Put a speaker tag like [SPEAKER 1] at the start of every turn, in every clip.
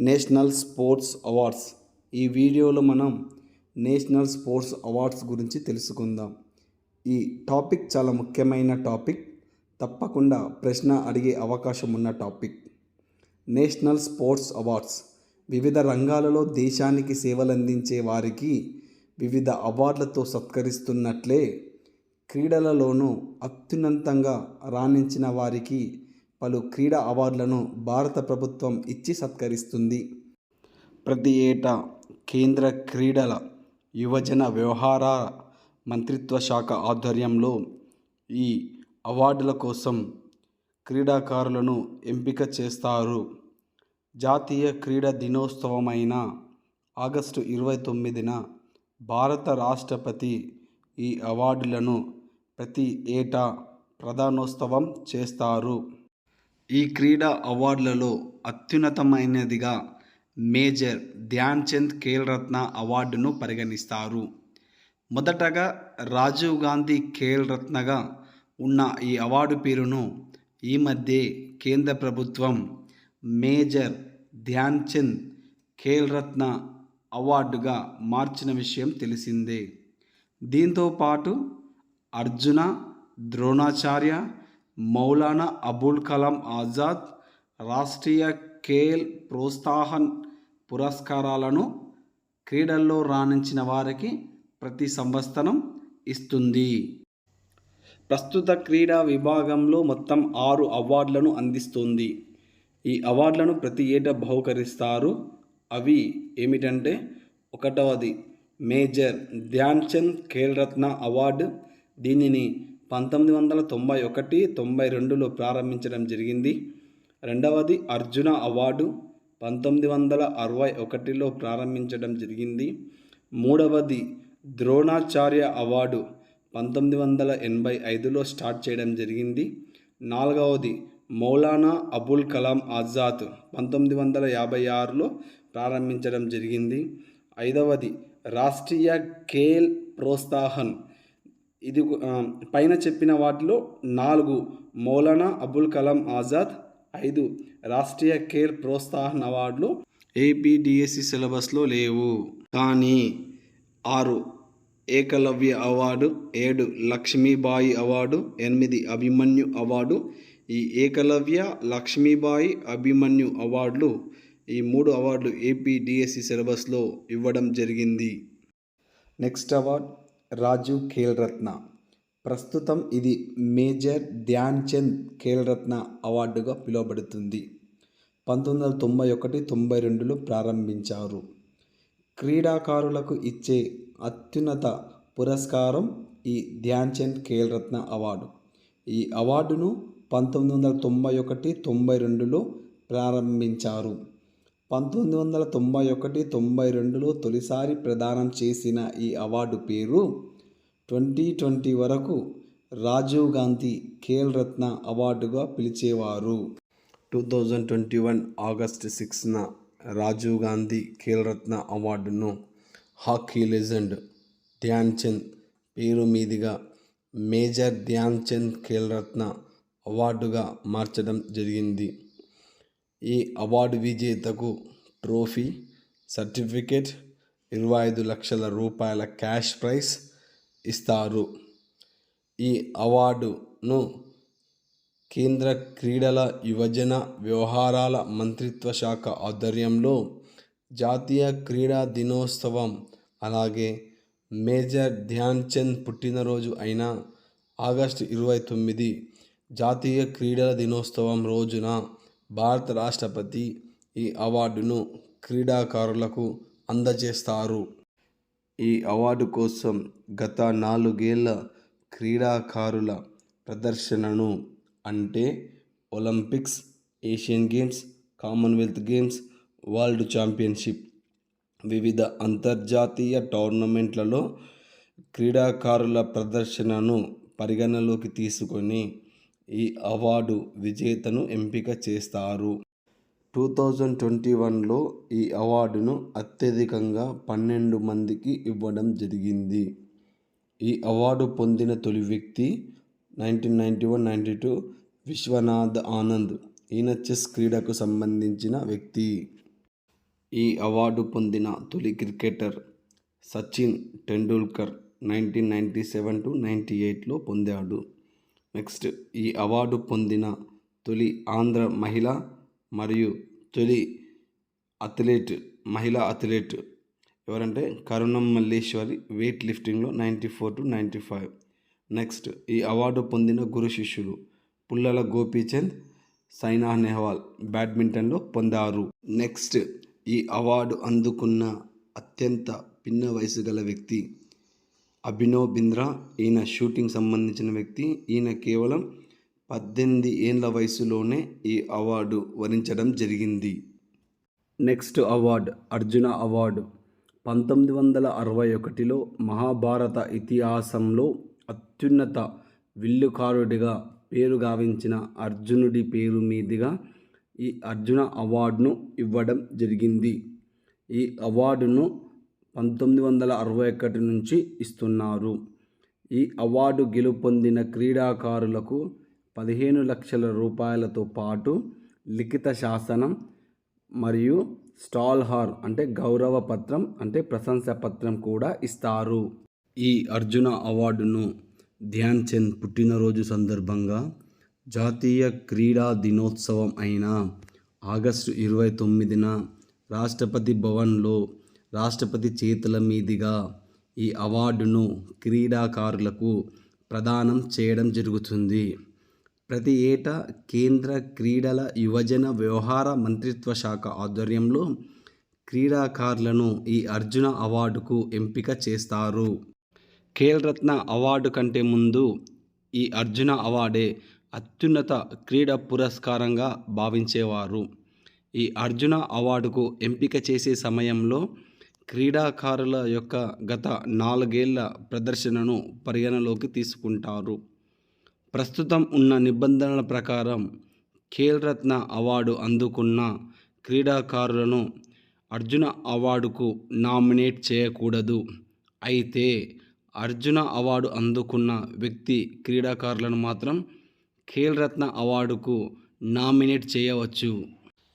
[SPEAKER 1] National sports awards. ఈ వీడియోలో మనం నేషనల్ స్పోర్ట్స్ అవార్డ్స్ గురించి తెలుసుకుందాం. ఈ టాపిక్ చాలా ముఖ్యమైన టాపిక్. తప్పకుండా ప్రశ్న అడిగే అవకాశం ఉన్న టాపిక్. National sports awards. వివిధ రంగాలలో దేశానికి సేవలందించే వారికి వివిధ అవార్డులతో సత్కరిస్తున్నట్లే క్రీడలలోనూ అత్యున్నతంగా రాణించిన వారికి పలు క్రీడా అవార్డులను భారత ప్రభుత్వం ఇచ్చి సత్కరిస్తుంది. ప్రతి ఏటా కేంద్ర క్రీడల యువజన వ్యవహార మంత్రిత్వ శాఖ ఆధ్వర్యంలో ఈ అవార్డుల కోసం క్రీడాకారులను ఎంపిక చేస్తారు. జాతీయ క్రీడా దినోత్సవమైన ఆగస్టు ఇరవై తొమ్మిదిన భారత రాష్ట్రపతి ఈ అవార్డులను ప్రతి ఏటా ప్రధానోత్సవం చేస్తారు. ఈ క్రీడా అవార్డులలో అత్యున్నతమైనదిగా మేజర్ ధ్యాన్ చంద్ ఖేల్ రత్న అవార్డును పరిగణిస్తారు. మొదటగా రాజీవ్ గాంధీ ఖేల్ రత్నగా ఉన్న ఈ అవార్డు పేరును ఈ మధ్య కేంద్ర ప్రభుత్వం మేజర్ ధ్యాన్ చంద్ ఖేల్ రత్న అవార్డుగా మార్చిన విషయం తెలిసిందే. దీంతో పాటు అర్జున ద్రోణాచార్య మౌలానా అబుల్ కలాం ఆజాద్ రాష్ట్రీయ ఖేల్ ప్రోత్సాహన్ పురస్కారాలను క్రీడల్లో రాణించిన వారికి ప్రతి సంవత్సరం ఇస్తుంది. ప్రస్తుత క్రీడా విభాగంలో మొత్తం ఆరు అవార్డులను అందిస్తుంది. ఈ అవార్డులను ప్రతి ఏటా బహుకరిస్తారు. అవి ఏమిటంటే ఒకటవది మేజర్ ధ్యాన్చంద్ ఖేల్ రత్న అవార్డు. దీనిని పంతొమ్మిది వందల తొంభై ఒకటి తొంభై రెండులో ప్రారంభించడం జరిగింది. రెండవది అర్జున అవార్డు పంతొమ్మిది వందల అరవై ఒకటిలో ప్రారంభించడం జరిగింది. మూడవది ద్రోణాచార్య అవార్డు పంతొమ్మిది వందల ఎనభై ఐదులో స్టార్ట్ చేయడం జరిగింది. నాలుగవది మౌలానా అబుల్ కలాం ఆజాద్ పంతొమ్మిది వందల యాభై ఆరులో ప్రారంభించడం జరిగింది. ఐదవది రాష్ట్రీయ ఖేల్ ప్రోత్సాహన్ ఇది పైన చెప్పిన వాటిలో నాలుగు మౌలానా అబుల్ కలాం ఆజాద్ ఐదు రాష్ట్రీయ ఖేల్ ప్రోత్సాహన్ అవార్డులు ఏపీడిఎస్సి సిలబస్లో లేవు. కానీ ఆరు ఏకలవ్య అవార్డు ఏడు లక్ష్మీబాయి అవార్డు ఎనిమిది అభిమన్యు అవార్డు. ఈ ఏకలవ్య లక్ష్మీబాయి అభిమన్యు అవార్డులు ఈ మూడు అవార్డులు ఏపీ డిఎస్సి సిలబస్లో ఇవ్వడం జరిగింది. Next award Rajiv Khel Ratna. ప్రస్తుతం ఇది మేజర్ ధ్యాన్చంద్ ఖేల్రత్న ఖేల్ రత్న అవార్డుగా పిలువబడుతుంది. పంతొమ్మిది వందల తొంభై ఒకటి తొంభై రెండులో ప్రారంభించారు. క్రీడాకారులకు ఇచ్చే అత్యున్నత పురస్కారం ఈ ధ్యాన్చంద్ ఖేల్రత్న ఖేల్ రత్న అవార్డు. ఈ అవార్డును పంతొమ్మిది వందల తొంభై ఒకటి తొంభై రెండులో ప్రారంభించారు. పంతొమ్మిది వందల తొంభై ఒకటి తొంభై రెండులో తొలిసారి ప్రదానం చేసిన ఈ అవార్డు పేరు ట్వంటీ ట్వంటీ వరకు రాజీవ్ గాంధీ ఖేల్ రత్న అవార్డుగా పిలిచేవారు. Two thousand twenty one August సిక్స్న Rajiv Gandhi Khel Ratna అవార్డును హాకీ లెజెండ్ ధ్యాన్ చంద్ పేరు మీదుగా మేజర్ ధ్యాన్ చంద్ ఖేల్ రత్న అవార్డుగా మార్చడం జరిగింది. ఈ అవార్డు విజేతకు ట్రోఫీ సర్టిఫికేట్ ఇరవై ఐదు లక్షల రూపాయల క్యాష్ ప్రైజ్ ఇస్తారు. ఈ అవార్డును కేంద్ర క్రీడల యువజన వ్యవహారాల మంత్రిత్వ శాఖ ఆధ్వర్యంలో జాతీయ క్రీడా దినోత్సవం అలాగే మేజర్ ధ్యాన్ చంద్ పుట్టినరోజు అయిన ఆగస్టు ఇరవై తొమ్మిది జాతీయ క్రీడల దినోత్సవం రోజున భారత రాష్ట్రపతి ఈ అవార్డును క్రీడాకారులకు అందజేస్తారు. ఈ అవార్డు కోసం గత నాలుగేళ్ళ క్రీడాకారుల ప్రదర్శనను అంటే Olympics Asian games Commonwealth games world championship వివిధ అంతర్జాతీయ టోర్నమెంట్లలో క్రీడాకారుల ప్రదర్శనను పరిగణలోకి తీసుకొని ఈ అవార్డు విజేతను ఎంపిక చేస్తారు. టూ థౌజండ్ ట్వంటీ వన్లో ఈ అవార్డును అత్యధికంగా పన్నెండు మందికి ఇవ్వడం జరిగింది. ఈ అవార్డు పొందిన తొలి వ్యక్తి nineteen ninety one ninety two Viswanath Anand. ఈయన చెస్ క్రీడకు సంబంధించిన వ్యక్తి. ఈ అవార్డు పొందిన తొలి cricketer Sachin Tendulkar nineteen ninety seven to ninety ఎయిట్లో పొందాడు. నెక్స్ట్ ఈ అవార్డు పొందిన తొలి ఆంధ్ర మహిళ మరియు తొలి అథ్లెట్ మహిళా అథ్లెట్ ఎవరంటే Karnam Malleswari weight లిఫ్టింగ్లో ninety four to ninety five. Next ఈ అవార్డు పొందిన గురు శిష్యులు పుల్లల గోపీచంద్ సైనా నెహ్వాల్ బ్యాడ్మింటన్లో పొందారు. నెక్స్ట్ ఈ అవార్డు అందుకున్న అత్యంత పిన్న వయసు గల వ్యక్తి అభినవ్ బింద్రా ఈయన షూటింగ్ సంబంధించిన వ్యక్తి. ఈయన కేవలం పద్దెనిమిది ఏళ్ళ వయసులోనే ఈ అవార్డు వరించడం జరిగింది. Next award Arjuna award. పంతొమ్మిది వందల అరవై ఒకటిలో మహాభారత ఇతిహాసంలో అత్యున్నత విల్లుకారుడిగా పేరు గావించిన అర్జునుడి పేరు మీదుగా ఈ అర్జున అవార్డును ఇవ్వడం జరిగింది. ఈ అవార్డును పంతొమ్మిది వందల అరవై ఒకటి నుంచి ఇస్తున్నారు. ఈ అవార్డు గెలుపొందిన క్రీడాకారులకు పదిహేను లక్షల రూపాయలతో పాటు లిఖిత శాసనం మరియు స్టాల్ హార్ అంటే గౌరవ పత్రం అంటే ప్రశంసా పత్రం కూడా ఇస్తారు. ఈ అర్జున అవార్డును ధ్యాన్ చంద్ పుట్టినరోజు సందర్భంగా జాతీయ క్రీడా దినోత్సవం అయిన ఆగస్టు ఇరవై తొమ్మిదిన రాష్ట్రపతి భవన్లో రాష్ట్రపతి చేతుల మీదుగా ఈ అవార్డును క్రీడాకారులకు ప్రదానం చేయడం జరుగుతుంది. ప్రతి ఏటా కేంద్ర క్రీడల యువజన వ్యవహార మంత్రిత్వ శాఖ ఆధ్వర్యంలో క్రీడాకారులను ఈ అర్జున అవార్డుకు ఎంపిక చేస్తారు. ఖేల్ రత్న అవార్డు కంటే ముందు ఈ అర్జున అవార్డే అత్యున్నత క్రీడా పురస్కారంగా భావించేవారు. ఈ అర్జున అవార్డుకు ఎంపిక చేసే సమయంలో క్రీడాకారుల యొక్క గత నాలుగేళ్ళ ప్రదర్శనను పరిగణలోకి తీసుకుంటారు. ప్రస్తుతం ఉన్న నిబంధనల ప్రకారం ఖేల్ రత్న అవార్డు అందుకున్న క్రీడాకారులను అర్జున అవార్డుకు నామినేట్ చేయకూడదు. అయితే అర్జున అవార్డు అందుకున్న వ్యక్తి క్రీడాకారులను మాత్రం ఖేల్ రత్న అవార్డుకు నామినేట్ చేయవచ్చు.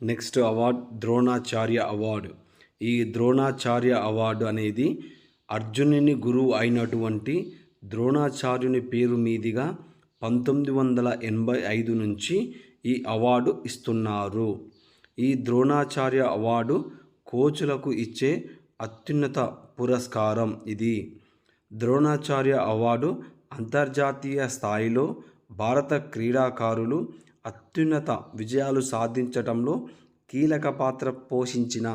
[SPEAKER 1] Next award Dronacharya award. ఈ ద్రోణాచార్య అవార్డు అనేది అర్జునుని గురువు అయినటువంటి ద్రోణాచార్యుని పేరు మీదుగా పంతొమ్మిది వందల ఎనభై ఐదు నుంచి ఈ అవార్డు ఇస్తున్నారు. ఈ ద్రోణాచార్య అవార్డు కోచులకు ఇచ్చే అత్యున్నత పురస్కారం ఇది. ద్రోణాచార్య అవార్డు అంతర్జాతీయ స్థాయిలో భారత క్రీడాకారులు అత్యున్నత విజయాలు సాధించటంలో కీలక పాత్ర పోషించిన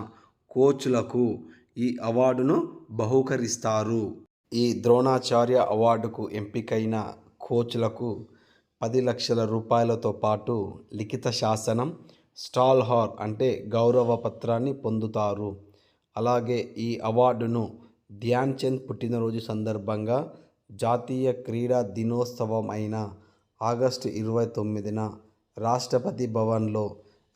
[SPEAKER 1] కోచ్లకు ఈ అవార్డును బహూకరిస్తారు. ఈ ద్రోణాచార్య అవార్డుకు ఎంపికైన కోచ్లకు పది లక్షల రూపాయలతో పాటు లిఖిత శాసనం స్టాల్ హార్ అంటే గౌరవ పత్రాన్ని పొందుతారు. అలాగే ఈ అవార్డును ధ్యాన్ చంద్ పుట్టినరోజు సందర్భంగా జాతీయ క్రీడా దినోత్సవం అయిన ఆగస్టు ఇరవై తొమ్మిదిన రాష్ట్రపతి భవన్లో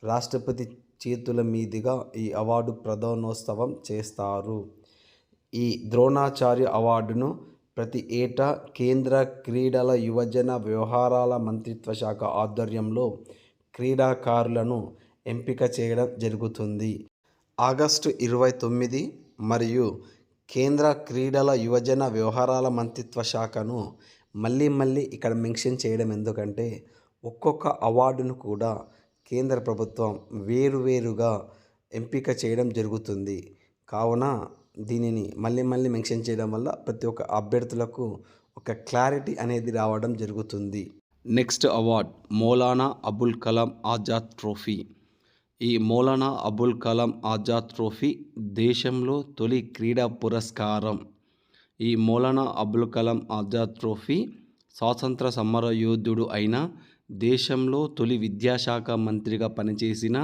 [SPEAKER 1] రాష్ట్రపతి చేతుల మీదుగా ఈ అవార్డు ప్రధానోత్సవం చేస్తారు. ఈ ద్రోణాచార్య అవార్డును ప్రతి ఏటా కేంద్ర క్రీడల యువజన వ్యవహారాల మంత్రిత్వ శాఖ ఆధ్వర్యంలో క్రీడాకారులను ఎంపిక చేయడం జరుగుతుంది. ఆగస్టు ఇరవై తొమ్మిది మరియు కేంద్ర క్రీడల యువజన వ్యవహారాల మంత్రిత్వ శాఖను మళ్ళీ మళ్ళీ ఇక్కడ మెన్షన్ చేయడం ఎందుకంటే ఒక్కొక్క అవార్డును కూడా కేంద్ర ప్రభుత్వం వేరువేరుగా ఎంపిక చేయడం జరుగుతుంది. కావున దీనిని మళ్ళీ మళ్ళీ మెన్షన్ చేయడం వల్ల ప్రతి ఒక్క అభ్యర్థులకు ఒక క్లారిటీ అనేది రావడం జరుగుతుంది. Next award Maulana Abul Kalam Azad trophy. ఈ మౌలానా అబుల్ కలాం ఆజాద్ ట్రోఫీ దేశంలో తొలి క్రీడా పురస్కారం. ఈ మౌలానా అబుల్ కలాం ఆజాద్ ట్రోఫీ స్వాతంత్ర సమర యోధుడు అయిన దేశంలో తొలి విద్యాశాఖ మంత్రిగా పనిచేసిన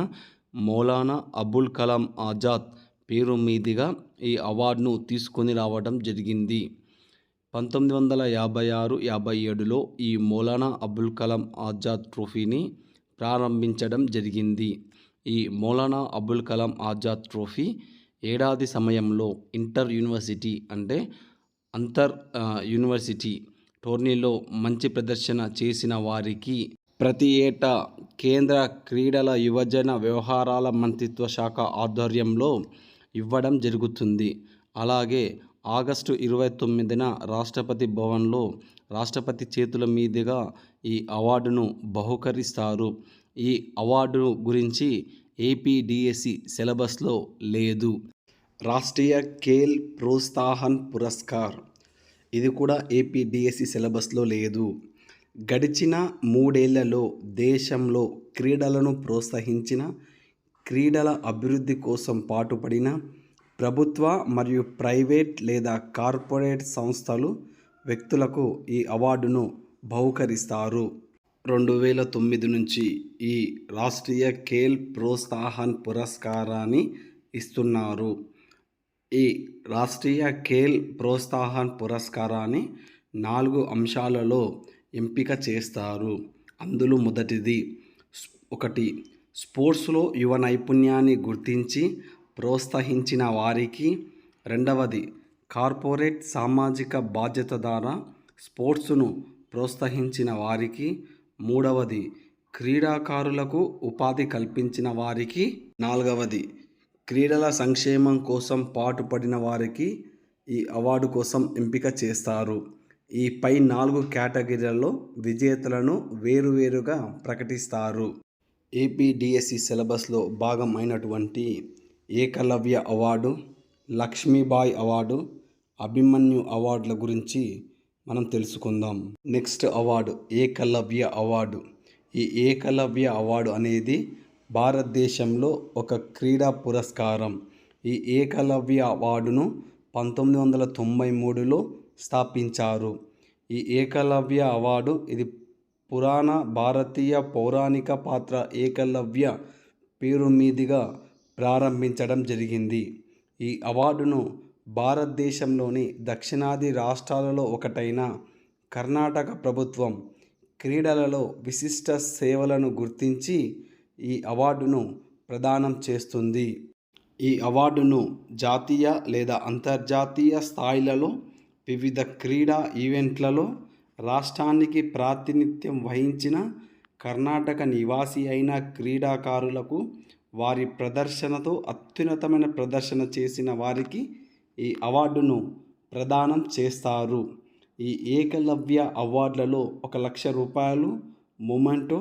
[SPEAKER 1] మౌలానా అబుల్ కలాం ఆజాద్ పేరు మీదుగా ఈ అవార్డును తీసుకొని రావడం జరిగింది. పంతొమ్మిది వందల యాభై ఆరు యాభై ఏడులో ఈ మౌలానా అబుల్ కలాం ఆజాద్ ట్రోఫీని ప్రారంభించడం జరిగింది. ఈ మౌలానా అబుల్ కలాం ఆజాద్ ట్రోఫీ ఏడాది సమయంలో ఇంటర్ యూనివర్సిటీ అంటే అంతర్ యూనివర్సిటీ టోర్నీలో మంచి ప్రదర్శన చేసిన వారికి ప్రతి ఏటా కేంద్ర క్రీడల యువజన వ్యవహారాల మంత్రిత్వ శాఖ ఆధ్వర్యంలో ఇవ్వడం జరుగుతుంది. అలాగే ఆగస్టు ఇరవై తొమ్మిదిన రాష్ట్రపతి భవన్లో రాష్ట్రపతి చేతుల మీదుగా ఈ అవార్డును బహుకరిస్తారు. ఈ అవార్డు గురించి ఏపీడిఎస్సి సిలబస్లో లేదు. రాష్ట్రీయ ఖేల్ ప్రోత్సాహన్ పురస్కార్ ఇది కూడా ఏపీడిఎస్సి సిలబస్లో లేదు. గడిచిన మూడేళ్ళలో దేశంలో క్రీడలను ప్రోత్సహించిన క్రీడల అభివృద్ధి కోసం పాటుపడిన ప్రభుత్వ మరియు ప్రైవేట్ లేదా కార్పొరేట్ సంస్థలు వ్యక్తులకు ఈ అవార్డును బహుకరిస్తారు. రెండు వేల తొమ్మిది నుంచి ఈ రాష్ట్రీయ ఖేల్ ప్రోత్సాహన్ పురస్కారాన్ని ఇస్తున్నారు. ఈ రాష్ట్రీయ ఖేల్ ప్రోత్సాహన్ పురస్కారాన్ని నాలుగు అంశాలలో ఎంపిక చేస్తారు. అందులో మొదటిది ఒకటి స్పోర్ట్స్లో యువ నైపుణ్యాన్ని గుర్తించి ప్రోత్సహించిన వారికి. రెండవది కార్పొరేట్ సామాజిక బాధ్యత ద్వారా స్పోర్ట్స్ను ప్రోత్సహించిన వారికి. మూడవది క్రీడాకారులకు ఉపాధి కల్పించిన వారికి. నాలుగవది క్రీడల సంక్షేమం కోసం పాటుపడిన వారికి ఈ అవార్డు కోసం ఎంపిక చేస్తారు. ఈ పై నాలుగు కేటగిరీలలో విజేతలను వేరువేరుగా ప్రకటిస్తారు. ఏపీడిఎస్సి సిలబస్లో భాగం అయినటువంటి ఏకలవ్య అవార్డు లక్ష్మీబాయ్ అవార్డు అభిమన్యు అవార్డుల గురించి మనం తెలుసుకుందాం. Next award Eklavya award. ఈ ఏకలవ్య అవార్డు అనేది భారతదేశంలో ఒక క్రీడా పురస్కారం. ఈ ఏకలవ్య అవార్డును పంతొమ్మిది వందల తొంభై మూడులో స్థాపించారు. ఈ ఏకలవ్య అవార్డు ఇది పురాణ భారతీయ పౌరాణిక పాత్ర ఏకలవ్య పేరు మీదుగా ప్రారంభించడం జరిగింది. ఈ అవార్డును భారతదేశంలోని దక్షిణాది రాష్ట్రాలలో ఒకటైన కర్ణాటక ప్రభుత్వం క్రీడలలో విశిష్ట సేవలను గుర్తించి ఈ అవార్డును ప్రదానం చేస్తుంది. ఈ అవార్డును జాతీయ లేదా అంతర్జాతీయ స్థాయిలలో వివిధ క్రీడా ఈవెంట్లలో రాష్ట్రానికి ప్రాతినిధ్యం వహించిన కర్ణాటక నివాసి అయిన క్రీడాకారులకు వారి ప్రదర్శనతో అత్యున్నతమైన ప్రదర్శన చేసిన వారికి ఈ అవార్డును ప్రదానం చేస్తారు. ఈ ఏకలవ్య అవార్డులలో ఒక లక్ష రూపాయలు మొమెంటో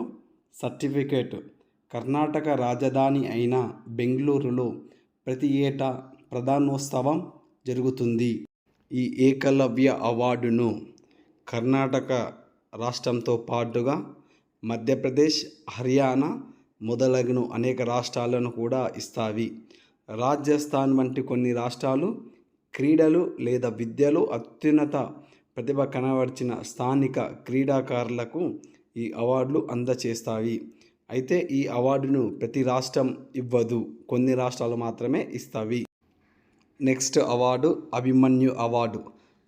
[SPEAKER 1] సర్టిఫికేట్ కర్ణాటక రాజధాని అయిన బెంగళూరులో ప్రతి ఏటా ప్రధానోత్సవం జరుగుతుంది. ఈ ఏకలవ్య అవార్డును కర్ణాటక రాష్ట్రంతో పాటుగా మధ్యప్రదేశ్ హర్యానా మొదలగిన అనేక రాష్ట్రాలను కూడా ఇస్తాయి. రాజస్థాన్ వంటి కొన్ని రాష్ట్రాలు క్రీడలు లేదా విద్యలో అత్యున్నత ప్రతిభ కనబర్చిన స్థానిక క్రీడాకారులకు ఈ అవార్డులు అందచేస్తాయి. అయితే ఈ అవార్డును ప్రతి రాష్ట్రం ఇవ్వదు. కొన్ని రాష్ట్రాలు మాత్రమే ఇస్తాయి. Next award Abhimanyu award.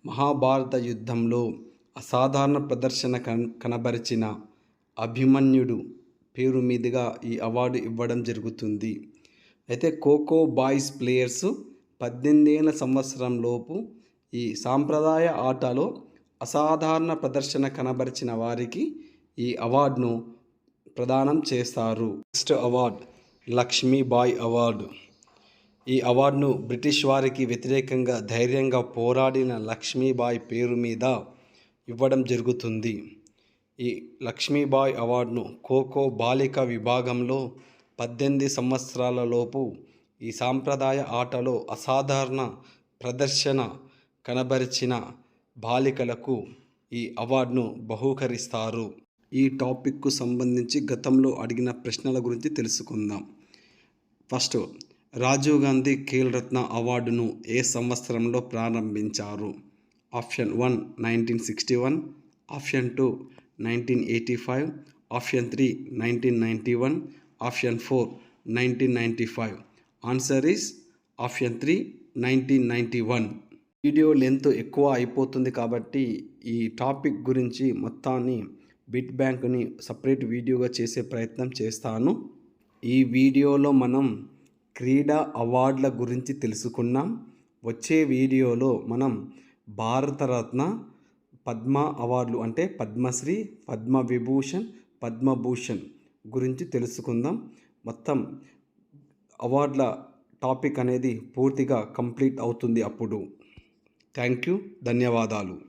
[SPEAKER 1] Mahabharata యుద్ధంలో అసాధారణ ప్రదర్శన కన్ కనబరిచిన అభిమన్యుడు పేరు మీదుగా ఈ అవార్డు ఇవ్వడం జరుగుతుంది. అయితే ఖోఖో బాయ్స్ ప్లేయర్స్ పద్దెనిమిదేళ్ళ సంవత్సరంలోపు ఈ సాంప్రదాయ ఆటలో అసాధారణ ప్రదర్శన కనబరిచిన వారికి ఈ అవార్డును ప్రదానం చేస్తారు. Next award Lakshmibai award. ఈ అవార్డును బ్రిటిష్ వారికి వ్యతిరేకంగా ధైర్యంగా పోరాడిన లక్ష్మీబాయ్ పేరు మీద ఇవ్వడం జరుగుతుంది. ఈ లక్ష్మీబాయ్ అవార్డును ఖోఖో బాలిక విభాగంలో పద్దెనిమిది సంవత్సరాల లోపు ఈ సాంప్రదాయ ఆటలో అసాధారణ ప్రదర్శన కనబరిచిన బాలికలకు ఈ అవార్డును బహూకరిస్తారు. ఈ టాపిక్కు సంబంధించి గతంలో అడిగిన ప్రశ్నల గురించి తెలుసుకుందాం. ఫస్ట్ రాజీవ్ గాంధీ ఖేల్ రత్న అవార్డును ఏ సంవత్సరంలో ప్రారంభించారు? Option one nineteen sixty one. Option two nineteen eighty five. Option three nineteen ninety one. Option four nineteen ninety five. Answer is option three nineteen ninety one. Video length ఎక్కువ అయిపోతుంది కాబట్టి ఈ టాపిక్ గురించి మొత్తాన్ని బిట్ బ్యాంక్ని సపరేట్ వీడియోగా చేసే ప్రయత్నం చేస్తాను. ఈ వీడియోలో మనం క్రీడా అవార్డుల గురించి తెలుసుకున్నాం. వచ్చే వీడియోలో మనం భారతరత్న పద్మ అవార్డులు అంటే పద్మశ్రీ పద్మ విభూషణ్ పద్మభూషణ్ గురించి తెలుసుకుందాం. మొత్తం అవార్డుల టాపిక్ అనేది పూర్తిగా కంప్లీట్ అవుతుంది అప్పుడు. Thank you. ధన్యవాదాలు.